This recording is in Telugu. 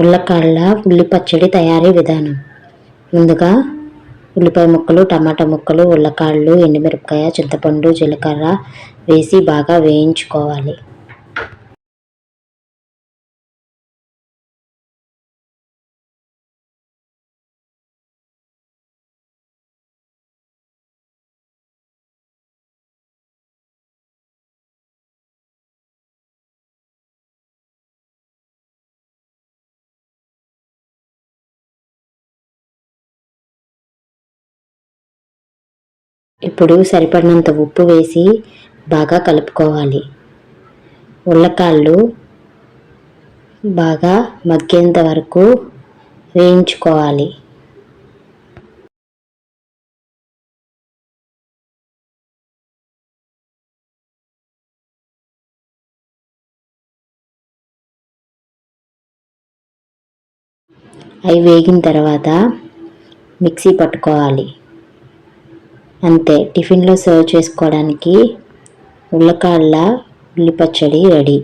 ఉల్లకాళ్ళ ఉల్లి పచ్చడి తయారీ విధానం. ముందుగా ఉల్లిపాయ ముక్కలు టమాటా ముక్కలు ఉల్లకాళ్ళు ఎండుమిరపకాయ చింతపండు జీలకర్ర వేసి బాగా వేయించుకోవాలి. ఇప్పుడు సరిపడినంత ఉప్పు వేసి బాగా కలుపుకోవాలి. ఉల్లకాళ్ళు బాగా మగ్గేంత వరకు వేయించుకోవాలి. అవి వేగిన తర్వాత మిక్సీ పట్టుకోవాలి. అంతే టిఫిన్లో సర్వ్ చేసుకోవడానికి ఉల్లకాళ్ళ ఉల్లి పచ్చడి రెడీ.